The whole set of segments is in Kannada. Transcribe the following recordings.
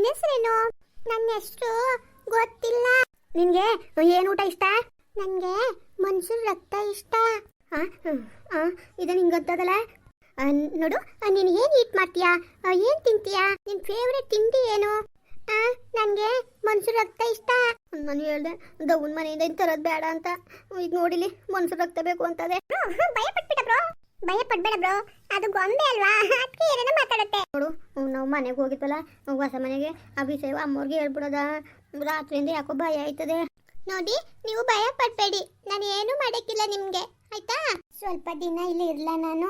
ನಿನ್ನ ಹೆಸರೇನು ನನ್ನ ಹೆಸರು ಗೊತ್ತಿಲ್ಲ. ನಿನ್ಗೆ ಏನು ಊಟ ಇಷ್ಟ? ನನಗೆ ಮನ್ಸೂರ್ ರಕ್ತ ಇಷ್ಟ. ಇದು ನಿಂಗೆ ಗೊತ್ತದಲ್ಲ? ನೋಡು ನೀನು ಏನು ಈಟ್ ಮಾಡ್ತೀಯಾ? ಏನು ತಿಂತೀಯಾ? ನಿನ್ ಫೇವ್ರೆಟ್ ತಿಂಡಿ ಏನು? ನನಗೆ ಮನ್ಸೂರ್ ರಕ್ತ ಇಷ್ಟ. ನಾನು ಹೇಳ್ದೆ ದೌನ್ ಮನೆಯಿಂದ ಇನ್ ತರೋದು ಬೇಡ ಅಂತ. ಈಗ ನೋಡಿಲಿ ಮನ್ಸೂರ್ ರಕ್ತ ಬೇಕು ಅಂತದೆ. ಭಯ ಬ್ರೋ. ಭಯ ಪಡ್ಬೇಡ ಬ್ರೋ. ಅದು ಗೊಂಬೆ ಅಲ್ವಾ? ಅದಕ್ಕೆ ಏನೇನೋ ಮಾತಾಡುತ್ತೆ. ನೋಡು ನಾವು ಮನೆಗೆ ಹೋಗಿದ್ವಲ್ಲ ಹೊಸ ಮನೆಗೆ. ವಿಷಯ ಅಮ್ಮವ್ರಿಗೆ ಹೇಳ್ಬಿಡೋದ? ರಾತ್ರಿಯಿಂದ ಯಾಕೋ ಭಯ ಆಯ್ತದೆ. ನೋಡಿ ನೀವು ಭಯ ಪಡಬೇಡಿ. ನಾನು ಏನು ಮಾಡೋಕ್ಕಿಲ್ಲ ನಿಮಗೆ. ಆಯ್ತಾ? ಸ್ವಲ್ಪ ದಿನ ಇಲ್ಲಿ ಇರಲ್ಲ ನಾನು.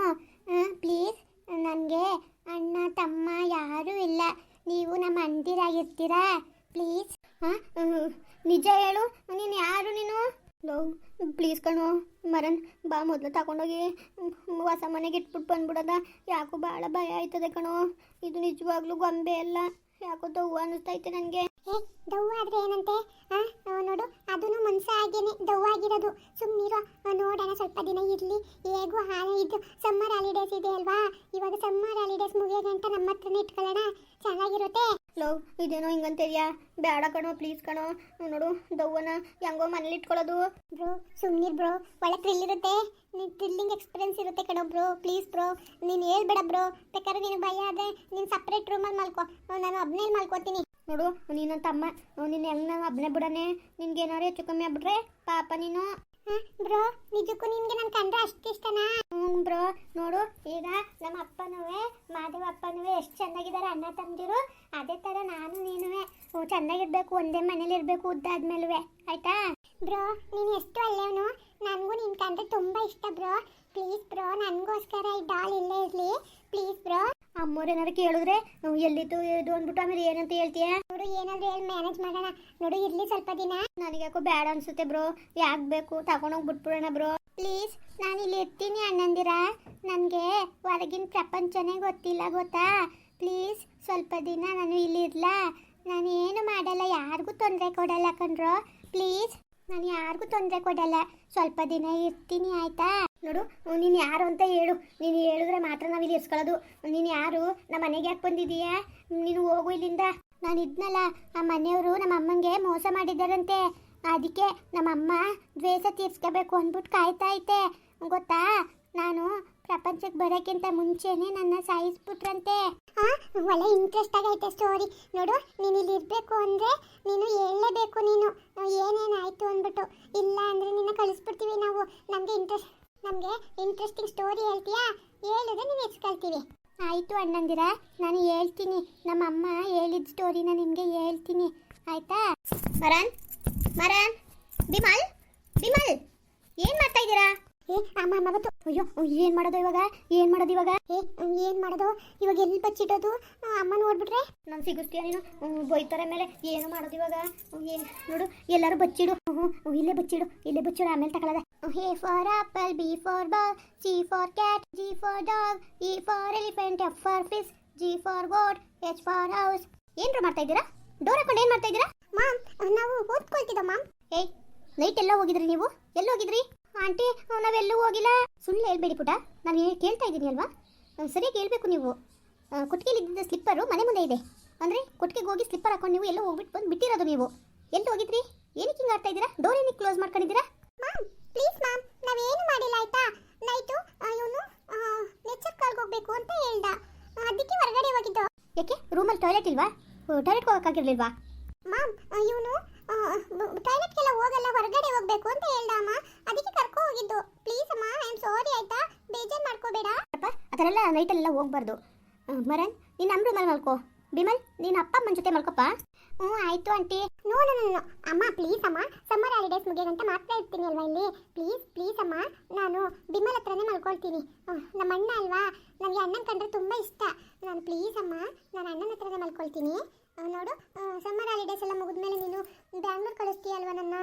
ಪ್ಲೀಸ್. ನನಗೆ ಅಣ್ಣ ತಮ್ಮ ಯಾರೂ ಇಲ್ಲ. ನೀವು ನಮ್ಮ ಅಂದಿರಾಗಿರ್ತೀರಾ? ಪ್ಲೀಸ್. ಹಾಂ ನಿಜ ಹೇಳು. ನೀನು ಯಾರು ನೀನು? ಲೋ ಪ್ಲೀಸ್ ಕಣೋ, ಮರನ್, ಬಾ ಮೊದಲು ತಗೊಂಡೋಗಿ ಹೊಸ ಮನೆಗೆ ಇಟ್ಬಿಟ್ಟು ಬಂದ್ಬಿಡೋದ. ಯಾಕೋ ಭಾಳ ಭಯ ಆಯ್ತದೆ ಕಣೋ. ಇದು ನಿಜವಾಗ್ಲೂ ಗೊಂಬೆ ಅಲ್ಲ. ಯಾಕೋ ದವ್ವ ಅನ್ನಿಸ್ತೈತೆ ನನಗೆ. ದವ್ವ ಆದ್ರೆ ಏನಂತೆ? ನೋಡು ಅದನ್ನು ಮನ್ಸ ಆಗೇನೆ ದವ್ವ ಆಗಿರೋದು. ಸುಮ್ಮನಿರೋ ನೋಡೋಣ ಸ್ವಲ್ಪ ದಿನ ಇರಲಿ. ಹೇಗೂ ಹಾಲು ಇದು ಸಮ್ಮರ್ ಹಾಲಿಡೇಸ್ ಇದೆ ಅಲ್ವಾ? ಇವಾಗ ಸಮ್ಮರ್ ಹಾಲಿಡೇಸ್ ಮುಗಿಯೋ ಗಂಟ ನಮ್ಮ ಹತ್ರನೇ ಇಟ್ಕೊಳ್ಳೋಣ. ಇದೇನೋ ಹಿಂಗಂತೀರಿಯಾ ಬೇಡ ಕಣೋ ಪ್ಲೀಸ್ ಕಣೋ. ನೋಡು, ದವ್ವನ ಹೆಂಗೋ ಮನೇಲಿ ಇಟ್ಕೊಳ್ಳೋದು. ಬ್ರೋ ಸುಮ್ಮನಿರ್ ಬ್ರೋ. ಒಳ್ಳೆ ಥ್ರಿಲ್ ಇರುತ್ತೆ. ಥ್ರಿಲ್ಲಿಂಗ್ ಎಕ್ಸ್ಪೀರಿಯನ್ಸ್ ಇರುತ್ತೆ ಕಣೋ ಬ್ರೋ. Please bro. ನೀನು ಹೇಳ್ಬೇಡ ಬ್ರೋ. ಬೇಕಾದ್ರೆ ನೀನು ಭಯ ಆದ್ರೆ ನೀನು ಸಪ್ರೇಟ್ ರೂಮಲ್ಲಿ ಮಲ್ಕೋ. ನಾನು ಒಬ್ಬನೇ ಮಲ್ಕೋತೀನಿ. ನೋಡು, ನೀನು ತಮ್ಮ. ನೀನು ಹೆಂಗೆ ನಾನು ಒಬ್ಬನೇ ಬಿಡನೆ ನಿನ್ಗೆ ಏನಾರು ಹೆಚ್ಚು ಕಮ್ಮಿ ಆಗ್ಬಿಟ್ರೆ ಪಾಪ ನೀನು. ಬ್ರೋ, ನಿಜಕ್ಕೂ ನಿಮ್ಗೆ ನನ್ನ ಕಂಡ್ರೆ ಅಷ್ಟ ಇಷ್ಟನಾ? ಹ್ಞೂ ಬ್ರೋ, ನೋಡು, ಈಗ ನಮ್ಮ ಅಪ್ಪನೂ ಮಾದೇವ ಅಪ್ಪನೂ ಎಷ್ಟು ಚೆನ್ನಾಗಿದ್ದಾರೆ ಅಣ್ಣ ತಂದಿರು. ಅದೇ ತರ ನಾನು ನೀನುವೆ. ಚೆನ್ನಾಗಿರ್ಬೇಕು, ಒಂದೇ ಮನೇಲಿ ಇರಬೇಕು ಉದ್ದಾದ್ಮೇಲುವೆ. ಆಯ್ತಾ? ಬ್ರೋ ನೀನು ಎಷ್ಟು ಅಲ್ಲೇವನು ನನಗೂ ನಿನ್ನ ಕಂಡ್ರೆ ತುಂಬ ಇಷ್ಟ ಬ್ರೋ. ಪ್ಲೀಸ್ ಬ್ರೋ ನನಗೋಸ್ಕರ ಈ ಡಾಲ್ ಇಲ್ಲೇ ಇರಲಿ. Please bro. ಅಮ್ಮೋರು ಏನಾದ್ರು ಕೇಳಿದ್ರೆ ನಾವು ಎಲ್ಲಿದ್ದು ಇದು ಅಂದ್ಬಿಟ್ಟು ಆಮೇಲೆ ಏನಂತ ಹೇಳ್ತೀಯ? ನೋಡು ಏನಾದ್ರು ಹೇಳಿ ಮ್ಯಾನೇಜ್ ಮಾಡೋಣ. ನೋಡು ಇರ್ಲಿ ಸ್ವಲ್ಪ ದಿನ. ನನಗೆ ಯಾಕೋ ಬೇಡ ಅನ್ಸುತ್ತೆ ಬ್ರೋ. ಯಾಕೆ ಬೇಕು? ತಗೊಂಡೋಗಿ ಬಿಟ್ಬಿಡೋಣ ಬ್ರೋ. ಪ್ಲೀಸ್ ನಾನು ಇಲ್ಲಿ ಇರ್ತೀನಿ ಅಣ್ಣಂದಿರ. ನನಗೆ ಹೊರಗಿನ ಪ್ರಪಂಚನೇ ಗೊತ್ತಿಲ್ಲ ಗೊತ್ತಾ? ಪ್ಲೀಸ್ ಸ್ವಲ್ಪ ದಿನ ನಾನು ಇಲ್ಲಿ ಇರ್ಲಾ. ನಾನು ಏನು ಮಾಡಲ್ಲ ಯಾರಿಗೂ ತೊಂದರೆ ಕೊಡಲ್ಲ ಕಣ್ರೋ. ಪ್ಲೀಸ್. ನಾನು ಯಾರಿಗೂ ತೊಂದರೆ ಕೊಡಲ್ಲ. ಸ್ವಲ್ಪ ದಿನ ಇರ್ತೀನಿ, ಆಯ್ತಾ? ನೋಡು, ನೀನು ಯಾರು ಅಂತ ಹೇಳು. ನೀನು ಹೇಳಿದ್ರೆ ಮಾತ್ರ ನಾವು ಇಲ್ಲಿ ಇರ್ಸ್ಕೊಳ್ಳೋದು ನೀನು ಯಾರು? ನಮ್ಮ ಮನೆಗೆ ಯಾಕೆ ಬಂದಿದೀಯಾ? ನೀನು ಹೋಗು ಇಲ್ಲಿಂದ. ನಾನು ಇದ್ನಲ್ಲ, ಆ ಮನೆಯವರು ನಮ್ಮ ಅಮ್ಮಂಗೆ ಮೋಸ ಮಾಡಿದ್ದಾರಂತೆ. ಅದಕ್ಕೆ ನಮ್ಮಮ್ಮ ದ್ವೇಷ ತೀರ್ಸ್ಕೋಬೇಕು ಅಂದ್ಬಿಟ್ಟು ಕಾಯ್ತಾ ಐತೆ ಗೊತ್ತಾ? ನಾನು ಪ್ರಪಂಚಕ್ಕೆ ಬರೋಕ್ಕಿಂತ ಮುಂಚೆನೆ ನನ್ನ ಸಾಯಿಸ್ಬಿಟ್ರಂತೆ. ಒಳ್ಳೆ ಇಂಟ್ರೆಸ್ಟ್ ಆಗೈತೆ ಸ್ಟೋರಿ ನೋಡು, ನೀನು ಇಲ್ಲಿ ಇರಬೇಕು ಅಂದರೆ ನೀನು ಹೇಳಲೇಬೇಕು ನೀನು. ಏನೇನಾಯ್ತು ಅಂದ್ಬಿಟ್ಟು. ಇಲ್ಲ ಅಂದರೆ ನಿನ್ನ ಕಳಿಸ್ಬಿಡ್ತೀವಿ ನಾವು. ನಮಗೆ ಇಂಟ್ರೆಸ್ಟ್ ನಮಗೆ ಇಂಟ್ರೆಸ್ಟಿಂಗ್ ಸ್ಟೋರಿ ಹೇಳ್ತೀಯಾ? ಹೇಳಿದ್ರೆ ನೀನು ಎಚ್ಕೊಳ್ತೀವಿ ಆಯಿತು ಅಣ್ಣಂದಿರ, ನಾನು ಹೇಳ್ತೀನಿ. ನಮ್ಮ ಅಮ್ಮ ಹೇಳಿದ ಸ್ಟೋರಿನ ನಿಮಗೆ ಹೇಳ್ತೀನಿ. ಆಯಿತಾ? ಮರನ್ ಮರನ್, ಬಿಮಲ್ ಬಿಮಲ್, ಏನು ಮಾಡ್ತಾ ಇದ್ದೀರಾ? ಏ ಅಮ್ಮ ಅಮ್ಮ ಗೊತ್ತು ಅಯ್ಯೋ ಏನು ಮಾಡೋದು ಇವಾಗ? ಏನು ಮಾಡೋದು ಇವಾಗ? ಏ ಏನು ಮಾಡೋದು? ಇವಾಗ ಎಲ್ಲಿ ಬಚ್ಚಿಡೋದು ಅಮ್ಮ ನೋಡ್ಬಿಟ್ರೆ? ನಾನು ಸಿಗಿಸ್ತೀಯ ನೀನು? ಬೈತಾರೆ ಮೇಲೆ ಏನು ಮಾಡೋದು ಇವಾಗ? ಏನು ನೋಡು ಎಲ್ಲರೂ ಬಚ್ಚಿಡು. ಹ್ಞೂ ಇಲ್ಲೇ ಬಚ್ಚಿಡು ಇಲ್ಲೇ ಬಚ್ಚಿಡು ಆಮೇಲೆ ತಗೊಳ್ಳೋದೆ A for apple B for ball C for cat G for dog E for elephant F for fish G for goat, H for house. ಏನ್ರು ಮಾಡ್ತಾ ಇದ್ದೀರಾ? ಡೋರ್ ಹಾಕೊಂಡು ಏನು ಮಾಡ್ತಾ ಇದ್ದೀರಾ? ಮಾಮ್ ನಾವು ಓದ್ಕೊಳ್ತಿದ್ದ ಮಾಮ್? ಏಯ್ ನೈಟ್ ಎಲ್ಲ ಹೋಗಿದ್ರಿ ನೀವು? ಎಲ್ಲಿ ಹೋಗಿದ್ರಿ? ಆಂಟಿ ನಾವೆಲ್ಲೂ ಹೋಗಿಲ್ಲ. ಸುಳ್ಳು ಹೇಳ್ಬೇಡಿ ಪುಟ. ನಾನು ಕೇಳ್ತಾ ಇದ್ದೀನಿ ಅಲ್ವಾ? ಸರಿಯಾಗಿ ಹೇಳ್ಬೇಕು ನೀವು. ಇದ್ದಿದ್ದ ಸ್ಲಿಪ್ಪರು ಮನೆ ಮುಂದೆ ಇದೆ. ಅಂದರೆ ಕೊಟ್ಟಿಗೆಗೆ ಹೋಗಿ ಸ್ಲಿಪ್ಪರ್ ಹಾಕೊಂಡು ನೀವು ಎಲ್ಲೋ ಹೋಗ್ಬಿಟ್ಟು ಬಂದು ಬಿಟ್ಟಿರೋದು ನೀವು. ಎಲ್ಲಿ ಹೋಗಿದ್ರಿ? ಏನಕ್ಕೆ ಹಿಂಗೆ ಆಡ್ತಾ ಇದ್ದೀರಾ? ಡೋರ್ ಏನಕ್ಕೆ ಕ್ಲೋಸ್ ಮಾಡ್ಕೊಂಡಿದ್ದೀರಾ? ಮ್ಯಾಮ್ ಪ್ಲೀಸ್ ಮ್ಯಾಮ್ ನಾವೇನು ಮಾಡಿಲ್ಲ ಆಯ್ತಾ? ನೈಟು ಇವನು ನೇಚರ್ ಕಾಲ್ಗೆ ಹೋಗಬೇಕು ಅಂತ ಹೇಳ್ದ. ಅದಕ್ಕೆ ಹೊರಗಡೆ ಹೋಗಿದ್ದು. ಯಾಕೆ? ರೂಮಲ್ಲಿ ಟಾಯ್ಲೆಟ್ ಇಲ್ವಾ? ಟಾಯ್ಲೆಟ್ಗೆ ಹೋಗೋಕ್ಕಾಗಿರ್ಲಿಲ್ವಾ? ಮ್ಯಾಮ್ ಇವನು ಟಾಯ್ಲೆಟ್ಗೆಲ್ಲ ಹೋಗಲ್ಲ ಹೊರಗಡೆ ಹೋಗ್ಬೇಕು ಅಂತ ಹೇಳ್ದ ಅಮ್ಮ. ಅದಕ್ಕೆ ಕರ್ಕೊ ಹೋಗಿದ್ದು. ಪ್ಲೀಸ್ ಅಮ್ಮ ಐ ಆಮ್ ಸಾರಿ ಆಯ್ತಾ. ಬೇಜಾರು ಮಾಡ್ಕೋಬೇಡ. ಅಪ್ಪ ಆ ಥರ ಎಲ್ಲ ನೈಟಲ್ಲೆಲ್ಲ ಹೋಗ್ಬಾರ್ದು ಮರನ್ ನೀನು ನಮ್ಮ ರೂಮಲ್ಲಿ ಮಲ್ಕೋ. ಬಿಮಲ್ ನೀನು ಅಪ್ಪ ಅಮ್ಮನ ಜೊತೆ ಮಲ್ಕೋಪ್ಪ. ಹ್ಞೂ ಆಯಿತು ಆಂಟಿ. No no no. ಅಮ್ಮ ಪ್ಲೀಸ್ ಅಮ್ಮ ಸಮ್ಮರ್ ಹಾಲಿಡೇಸ್ ಮುಗಿಯೋಗಂಟ ಮಾತ್ರ ಇರ್ತೀನಿ ಅಲ್ವಾ ಇಲ್ಲಿ? ಪ್ಲೀಸ್ ಪ್ಲೀಸ್ ಅಮ್ಮ ನಾನು ಬಿಮಲ್ ಹತ್ರನೇ ಮಲ್ಕೊಳ್ತೀನಿ. ನಮ್ಮ ಅಣ್ಣ ಅಲ್ವಾ? ನನಗೆ ಅಣ್ಣನ ಕಂಡ್ರೆ ತುಂಬ ಇಷ್ಟ. ನಾನು ಪ್ಲೀಸ್ ಅಮ್ಮ ನಾನು ಅಣ್ಣನ ಹತ್ರನೇ ಮಲ್ಕೊಳ್ತೀನಿ. ನೋಡು ಸಮ್ಮರ್ ಹಾಲಿಡೇಸ್ ಎಲ್ಲ ಮುಗಿದ್ಮೇಲೆ ನೀನು ಬ್ಯಾಂಗ್ಳೂರ್ ಕಳಿಸ್ತೀಯ ಅಲ್ವಾ ನನ್ನ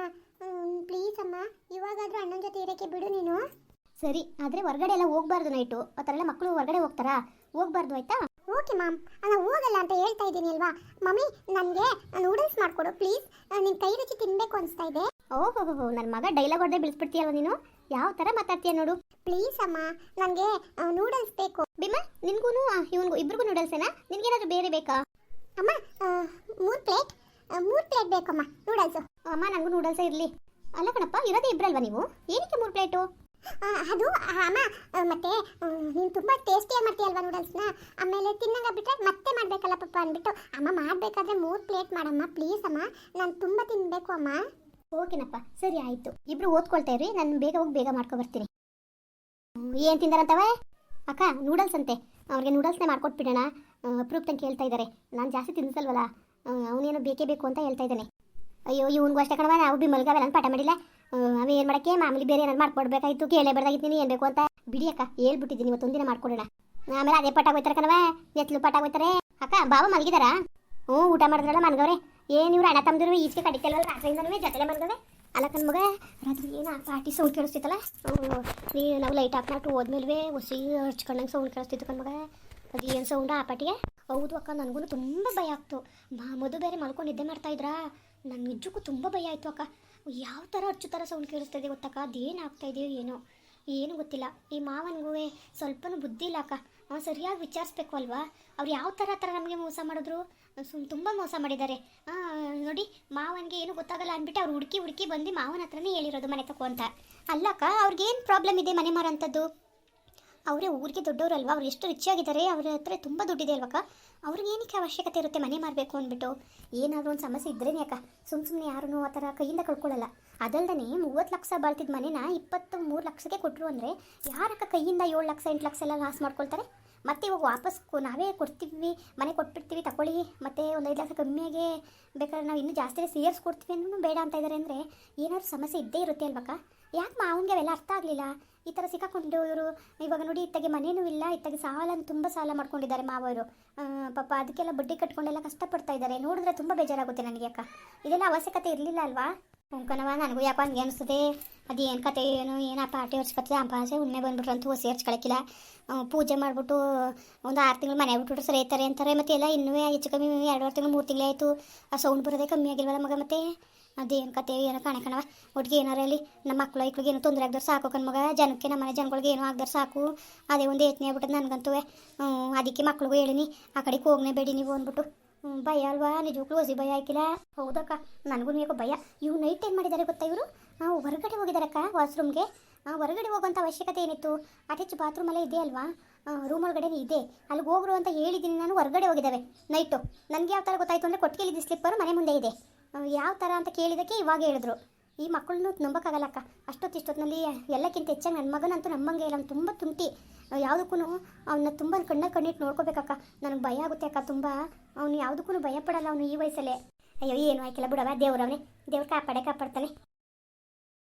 ಪ್ಲೀಸ್ ಅಮ್ಮ. ಇವಾಗಾದರೂ ಅಣ್ಣನ ಜೊತೆ ಇರೋಕ್ಕೆ ಬಿಡು ನೀನು. ಸರಿ ಆದರೆ ಹೊರಗಡೆ ಎಲ್ಲ ಹೋಗ್ಬಾರ್ದು ನೈಟು ಆ ಥರ ಎಲ್ಲ ಮಕ್ಕಳು ಹೊರಗಡೆ ಹೋಗ್ತಾರಾ? ಹೋಗ್ಬಾರ್ದು ಆಯ್ತಾ? ಓಕೆ ಮ್ಯಾಮ್ ನಾನು ಹೋಗಲ್ಲ ಅಂತ ಹೇಳ್ತಾ ಇದ್ದೀನಿ ಅಲ್ವಾ? ಮಮ್ಮಿ ನನಗೆ ನೂಡಲ್ಸ್ ಮಾಡಿಕೊಡು ಪ್ಲೀಸ್ ನಿನ್ನ ಕೈ ರುಚಿ ತಿನ್ನಬೇಕು ಅನಿಸ್ತಾ ಇದೆ. ಓಹೋ ಹೋ ನನ್ನ ಮಗ ಡೈಲಾಗ್ ಹೊಡೆದೇ ಬಿಳಿಸ್ಬಿಡ್ತೀಯಲ್ವ ನೀನು? ಯಾವ ಥರ ಮಾತಾಡ್ತೀಯ ನೋಡು. ಪ್ಲೀಸ್ ಅಮ್ಮ ನನಗೆ ನೂಡಲ್ಸ್ ಬೇಕು. ಭೀಮಾ ನಿನಗೂ ಇವನಿಗೂ ಇಬ್ರಿಗೂ ನೂಡಲ್ಸೇನಾ ನಿನಗೇನಾದರೂ ಬೇರೆ ಬೇಕಾ? ಅಮ್ಮ ಮೂರು ಪ್ಲೇಟ್ ಮೂರು ಪ್ಲೇಟ್ ಬೇಕಮ್ಮ ನೂಡಲ್ಸ್ ಅಮ್ಮ ನನಗೂ ನೂಡಲ್ಸ್ ಇರಲಿ. ಅಲ್ಲ ಕಣಪ್ಪ ಇರೋದೇ ಇಬ್ರಲ್ವಾ ನೀವು? ಏನಕ್ಕೆ ಮೂರು ಪ್ಲೇಟು ಅದು ಅಮ್ಮ ಮತ್ತೆ ನೀನು ತುಂಬ ಟೇಸ್ಟಿಯಾಗಿ ಮಾಡ್ತೀಯಲ್ವಾ ನೂಡಲ್ಸ್ನ ಆಮೇಲೆ ತಿನ್ನಂಗ ಬಿಟ್ರೆ ಮತ್ತೆ ಮಾಡಬೇಕಲ್ಲ ಪಪ್ಪ ಅಂದ್ಬಿಟ್ಟು. ಅಮ್ಮ ಮಾಡಬೇಕಾದ್ರೆ ಮೂರು ಪ್ಲೇಟ್ ಮಾಡಮ್ಮ ಪ್ಲೀಸ್ ಅಮ್ಮ. ನಾನು ತುಂಬ ತಿನ್ನಬೇಕು ಅಮ್ಮ. ಓಕೆನಪ್ಪ ಸರಿ ಆಯಿತು. ಇಬ್ರು ಓದ್ಕೊಳ್ತಾ ಇರಿ ನಾನು ಬೇಗ ಹೋಗಿ ಬೇಗ ಮಾಡ್ಕೊ ಬರ್ತೀನಿ. ಏನು ತಿಂದಾರಂತವೆ? ಅಕ್ಕ ನೂಡಲ್ಸ್ ಅಂತೆ. ಅವ್ರಿಗೆ ನೂಡಲ್ಸ್ನೇ ಮಾಡ್ಕೊಟ್ಬಿಡೋಣ. ಅಪ್ರೂಪ್ ತಂಗೆ ಕೇಳ್ತಾ ಇದ್ದಾರೆ ನಾನು ಜಾಸ್ತಿ ತಿನ್ಸಲ್ವಲ್ಲ. ಅವನೇನೋ ಬೇಕೇ ಬೇಕು ಅಂತ ಹೇಳ್ತಾ ಇದ್ದಾನೆ. ಅಯ್ಯೋ ಇವನಿಗೂ ಅಷ್ಟೇ ಕಣವ ನಾವು ಬಿ ಮಲ್ಗಾವೆ ಅಂತ ಪಾಠ ಮಾಡಿಲ್ಲ. ಅವ ಏನು ಮಾಡಕ್ಕೆ, ಮಾಮೂಲಿ ಬೇರೆ ಏನಾದ್ರು ಮಾಡ್ಕೊಡ್ಬೇಕಾಯ್ತು ಕೇಳೇ ಬರ್ದಾಗಿದ್ದೀನಿ ಏನು ಬೇಕು ಅಂತ. ಬಿಡಿ ಅಕ್ಕ ಹೇಳ್ಬಿಟ್ಟಿದ್ದೀನಿ ಇವತ್ತೊಂದಿನ ಮಾಡ್ಕೊಡೋಣ. ಆಮೇಲೆ ಅದೇ ಪಟ್ಟಾಗ ಹೋಯ್ತಾರೆ ಕಣವ ಎತ್ಲು ಪಟ್ಟಾಗ ಹೋಯ್ತಾರೆ. ಅಕ್ಕ, ಬಾವ ಮಲಗಿದಾರಾ? ಹ್ಞೂ ಊಟ ಮಾಡಿದ್ರಲ್ಲ ಮನ್ಗವ್ರೆ. ಏನು ಇವ್ರು ಅಣ್ಣ ತಮ್ಮದಿರು ಈಚೆಗೆ ಕಡಿತಲ್ವಲ್ಲ ರಾತ್ರಿಯಿಂದನೂ ಜೊತೆಲೆ ಮನ್ಗವೆ ಅಲ್ಲ ಕಣ್ ಮಗ, ರಾತ್ರಿ ಏನು ಪಾರ್ಟಿ ಸೌಂಡ್ ಕೇಳಿಸ್ತಿತ್ತಲ್ಲ? ನೀವು ನಾವು ಲೈಟ್ ಹಾಕ್ಬಿಟ್ಟು ಹೋದ್ಮೇಲೆ ಹೊಸಿ ಹಚ್ಕೊಂಡಂಗೆ ಸೌಂಡ್ ಕೇಳಿಸ್ತಿತ್ತು ಕಣ್ ಮಗ. ಅದು ಏನು ಸೌಂಡ್ ಆ ಪಾಟಿಗೆ? ಹೌದು ಅಕ್ಕ ನನಗೂ ತುಂಬ ಭಯ ಆಗ್ತು. ಮಾ ಮಧು ಬೇರೆ ಮಲ್ಕೊಂಡು ನಿದ್ದೆ ಮಾಡ್ತಾ ಇದ್ರಾ? ನನ್ನ ನಿಜಕ್ಕೂ ತುಂಬ ಭಯ ಆಯಿತು ಅಕ್ಕ. ಯಾವ ಥರ ಅಚ್ಚು ಥರ ಸೌಂಡ್ ಕೇಳಿಸ್ತಾ ಇದೆ ಗೊತ್ತಕ್ಕ? ಅದೇನು ಆಗ್ತಾಯಿದೆಯೋ ಏನೋ? ಏನು ಗೊತ್ತಿಲ್ಲ. ಈ ಮಾವನಿಗೂ ಸ್ವಲ್ಪನೂ ಬುದ್ಧಿ ಇಲ್ಲ ಅಕ್ಕ. ಅವ್ನು ಸರಿಯಾಗಿ ವಿಚಾರಿಸ್ಬೇಕು ಅಲ್ವಾ? ಅವ್ರು ಯಾವ ಥರ ಥರ ನಮಗೆ ಮೋಸ ಮಾಡಿದ್ರು? ಸುಮ್ ತುಂಬ ಮೋಸ ಮಾಡಿದ್ದಾರೆ. ನೋಡಿ, ಮಾವನಿಗೆ ಏನು ಗೊತ್ತಾಗಲ್ಲ ಅಂದ್ಬಿಟ್ಟು ಅವ್ರು ಹುಡುಕಿ ಹುಡುಕಿ ಬಂದು ಮಾವನ ಹತ್ರನೇ ಹೇಳಿರೋದು ಮನೆ ತಕೋ ಅಂತ. ಅಲ್ಲಕ್ಕ, ಅವ್ರಿಗೇನು ಪ್ರಾಬ್ಲಮ್ ಇದೆ ಮನೆ ಮಾರೋಂಥದ್ದು? ಅವರೇ ಊರಿಗೆ ದೊಡ್ಡವರಲ್ವಾ? ಅವ್ರು ಎಷ್ಟು ರಿಚ್ ಆಗಿದ್ದಾರೆ ಅವ್ರ ಹತ್ರ ತುಂಬ ದುಡ್ಡಿದೆ ಅಲ್ವಕ್ಕ ಅವ್ರಿಗೆ ಏನಕ್ಕೆ ಅವಶ್ಯಕತೆ ಇರುತ್ತೆ ಮನೆ ಮಾಡಬೇಕು ಅಂದ್ಬಿಟ್ಟು? ಏನಾದರೂ ಒಂದು ಸಮಸ್ಯೆ ಇದ್ರೇನೆ ಅಕ್ಕ. ಸುಮ್ಮ ಸುಮ್ಮನೆ ಯಾರೂ ಆ ಥರ ಕೈಯಿಂದ ಕಳ್ಕೊಳ್ಳಲ್ಲ. ಅದಲ್ದೇ ಮೂವತ್ತು ಲಕ್ಷ ಬಾಳ್ತಿದ್ದ ಮನೇನ ಇಪ್ಪತ್ತು ಮೂರು ಲಕ್ಷಕ್ಕೆ ಕೊಟ್ಟರು ಅಂದರೆ ಯಾರಕ್ಕ ಕೈಯಿಂದ ಏಳು ಲಕ್ಷ, ಎಂಟು ಲಕ್ಷ ಎಲ್ಲ ಲಾಸ್ ಮಾಡ್ಕೊಳ್ತಾರೆ? ಮತ್ತೆ ಇವಾಗ ವಾಪಸ್ ನಾವೇ ಕೊಡ್ತೀವಿ, ಮನೆ ಕೊಟ್ಬಿಡ್ತೀವಿ ತಗೊಳ್ಳಿ ಮತ್ತೆ ಒಂದು ಐದು ಲಕ್ಷ ಕಮ್ಮಿಯಾಗೆ ಬೇಕಾದ್ರೆ ನಾವು ಇನ್ನೂ ಜಾಸ್ತಿ ಸೇರಿಸ್ಕೊಡ್ತೀವಿ ಅಂದ್ರೂ ಬೇಡ ಅಂತ ಇದ್ದಾರೆ ಅಂದರೆ ಏನಾದರೂ ಸಮಸ್ಯೆ ಇದ್ದೇ ಇರುತ್ತೆ ಅಲ್ವಕ್ಕ? ಯಾಕೆ ಮಾವನಿಗೆ ಅವೆಲ್ಲ ಅರ್ಥ ಆಗಲಿಲ್ಲ? ಈ ಥರ ಸಿಕ್ಕಾಕೊಂಡು ಇವರು, ಇವಾಗ ನೋಡಿ ಇತ್ತಾಗೆ ಮನೇನೂ ಇಲ್ಲ, ಇತ್ತಾಗೆ ಸಾಲ ತುಂಬ ಸಾಲ ಮಾಡ್ಕೊಂಡಿದ್ದಾರೆ ಮಾವರು ಪಾಪ ಅದಕ್ಕೆಲ್ಲ ಬಡ್ಡಿ ಕಟ್ಕೊಂಡೆಲ್ಲ ಕಷ್ಟಪಡ್ತಾ ಇದ್ದಾರೆ. ನೋಡಿದ್ರೆ ತುಂಬ ಬೇಜಾರಾಗುತ್ತೆ ನನಗೆ ಅಕ್ಕ. ಇದೆಲ್ಲ ಅವಶ್ಯಕತೆ ಇರಲಿಲ್ಲ ಅಲ್ವಾ? ಉಂಕನವ ನನಗೂ ಯಾಕೋ ಹಂಗೆ ಅನಿಸ್ತದೆ. ಏನು ಕತೆ ಏನು ಏನು ಆ ಪಾಟಿ ಆ ಅಂಪಾಸೆ ಉಣ್ಣೆ ಬಂದ್ಬಿಟ್ರು ಅಂತೂ ಹೊಸಿ ಹರ್ಚ್ಕೊಳಕ್ಕಿಲ್ಲ ಪೂಜೆ ಮಾಡಿಬಿಟ್ಟು ಒಂದು ಆರು ತಿಂಗಳು ಮನೆ ಬಿಟ್ಬಿಟ್ರೆ ಸರಿ ಅಂತಾರೆ. ಮತ್ತೆ ಎಲ್ಲ ಇನ್ನೂ ಹೆಚ್ಚು ಕಮ್ಮಿ ಎರಡುವರೆ ತಿಂಗಳು, ಮೂರು ತಿಂಗಳು ಆಯಿತು. ಆ ಸೌಂಡ್ ಬರೋದೇ ಕಮ್ಮಿ ಆಗಿಲ್ವಲ್ಲ ಮಗ ಮತ್ತೆ? ಅದೇನು ಕತೆ ಏನೋ ಕಾಣೆ ಕಣವ ಒಟ್ಟಿಗೆ ಏನಾರ ಅಲ್ಲಿ ನಮ್ಮ ಮಕ್ಕಳು ಐಕ್ಳಿಗೆ ಏನೋ ತೊಂದರೆ ಆಗ್ದವ್ರು ಸಾಕು ಕಣ್ ಮಗ. ಜನಕ್ಕೆ ನಮ್ಮ ಮನೆ ಜನಗಳಿಗೆ ಏನೋ ಆಗ್ದವ್ರು ಸಾಕು. ಅದೇ ಒಂದು ಯತ್ನೆ ಆಗ್ಬಿಟ್ಟದ ನನಗಂತೂ ಅದಕ್ಕೆ ಮಕ್ಳಿಗೂ ಹೇಳಿನಿ, ಆ ಕಡೆಗೆ ಹೋಗ್ನೇ ಬೇಡಿ ನೀವು ಅಂದ್ಬಿಟ್ಟು. ಭಯ ಅಲ್ವಾ? ನಿಜಕ್ಕೂ ಹಸಿ ಭಯ ಆಯ್ಕಿಲ್ಲ? ಹೌದಕ್ಕ, ನನಗೂ ಯಾಕೋ ಭಯ. ಇವು ನೈಟ್ ಏನು ಮಾಡಿದ್ದಾರೆ ಗೊತ್ತಾ ಇವರು? ಹೊರಗಡೆ ಹೋಗಿದ್ದಾರಕ್ಕ ವಾಶ್ರೂಮ್ಗೆ. ಹೊರಗಡೆ ಹೋಗುವಂಥ ಅವಶ್ಯಕತೆ ಏನಿತ್ತು? ಅಟ್ಯಾಚ್ ಬಾತ್ರೂಮ್ ಎಲ್ಲ ಇದೆ ಅಲ್ವಾ? ರೂಮ್ ಒಳಗಡೆ ಇದೆ. ಅಲ್ಲಿಗೆ ಹೋಗ್ರು ಅಂತ ಹೇಳಿದ್ದೀನಿ ನಾನು, ಹೊರಗಡೆ ಹೋಗಿದ್ದಾವೆ ನೈಟು ನನಗೆ ಯಾವ ಥರ ಗೊತ್ತಾಯಿತು ಅಂದರೆ ಕೊಟ್ಟಿಗೆಲಿದ್ದು ಸ್ಲಿಪ್ಪರು ಮನೆ ಮುಂದೆ ಇದೆ. ಯಾವ ಥರ ಅಂತ ಕೇಳಿದಕ್ಕೆ ಇವಾಗ ಹೇಳಿದ್ರು. ಈ ಮಕ್ಕಳನ್ನು ನಂಬಕ್ಕಾಗಲ್ಲಕ್ಕ ಅಷ್ಟೊತ್ತು ಇಷ್ಟೊತ್ತಿನಲ್ಲಿ ಎಲ್ಲಕ್ಕಿಂತ ಹೆಚ್ಚಾಗಿ ನನ್ನ ಮಗನಂತೂ ನಮ್ಮಂಗೆ ಇಲ್ಲ. ಅವ್ನು ತುಂಬ ತುಂಟಿ. ಯಾವುದಕ್ಕೂ ಅವನ್ನ ತುಂಬ ಕಣ್ಣ ಕಣ್ಣಿಟ್ಟು ನೋಡ್ಕೋಬೇಕಕ್ಕ. ನನಗೆ ಭಯ ಆಗುತ್ತೆ ಅಕ್ಕ ತುಂಬ. ಅವನು ಯಾವುದಕ್ಕೂ ಭಯ ಪಡಲ್ಲ ಅವನು ಈ ವಯಸ್ಸಲ್ಲೇ. ಅಯ್ಯೋ, ಏನು ಆಯ್ಕಿಲ್ಲ ಬಿಡವ ದೇವ್ರವನೇ. ದೇವ್ರು ಕಾಪಾಡೇ, ಕಾಪಾಡ್ತಾನೆ.